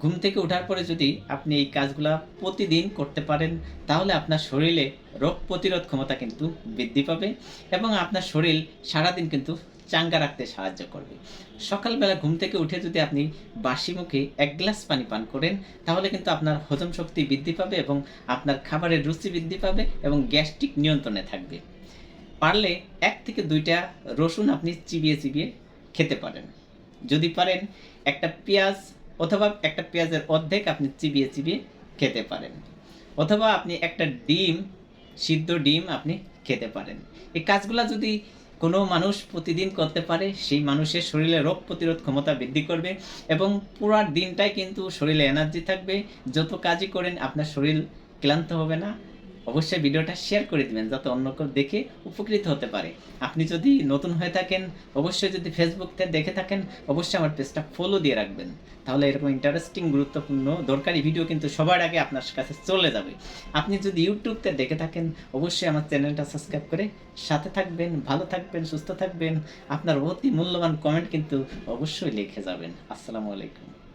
ঘুম থেকে ওঠার পরে যদি আপনি এই কাজগুলা প্রতিদিন করতে পারেন, তাহলে আপনার শরীরে রোগ প্রতিরোধ ক্ষমতা কিন্তু বৃদ্ধি পাবে এবং আপনার শরীর সারাদিন কিন্তু চাঙ্গা রাখতে সাহায্য করবে। সকালবেলা ঘুম থেকে উঠে যদি আপনি বাসি মুখে এক গ্লাস পানি পান করেন, তাহলে কিন্তু আপনার হজম শক্তি বৃদ্ধি পাবে এবং আপনার খাবারের রুচি বৃদ্ধি পাবে এবং গ্যাস্ট্রিক নিয়ন্ত্রণে থাকবে। পারলে এক থেকে দুইটা রসুন আপনি চিবিয়ে চিবিয়ে খেতে পারেন। যদি পারেন, একটা পেঁয়াজ অথবা একটা পেঁয়াজের অর্ধেক আপনি চিবিয়ে চিবিয়ে খেতে পারেন। অথবা আপনি একটা ডিম, সিদ্ধ ডিম আপনি খেতে পারেন। এই কাজগুলো যদি কোনো মানুষ প্রতিদিন করতে পারে, সেই মানুষের শরীরে রোগ প্রতিরোধ ক্ষমতা বৃদ্ধি করবে এবং পুরা দিনটাই কিন্তু শরীরে এনার্জি থাকবে। যত কাজই করেন, আপনার শরীর ক্লান্ত হবে না অবশ্যই ভিডিওটা শেয়ার করে দিবেন, যাতে অন্য কেউ দেখে উপকৃত হতে পারে। আপনি যদি নতুন হয়ে থাকেন, অবশ্যই যদি ফেসবুকতে দেখে থাকেন, অবশ্যই আমার পেজটা ফলো দিয়ে রাখবেন। তাহলে এরকম ইন্টারেস্টিং গুরুত্বপূর্ণ, দরকারি ভিডিও কিন্তু সবার আগে আপনার কাছে চলে যাবে। আপনি যদি ইউটিউবতে দেখে থাকেন, অবশ্যই আমার চ্যানেলটা সাবস্ক্রাইব করে সাথে থাকবেন, ভালো থাকবেন, সুস্থ থাকবেন। আপনার অতি মূল্যবান কমেন্ট কিন্তু অবশ্যই লিখে যাবেন। আসসালামু আলাইকুম।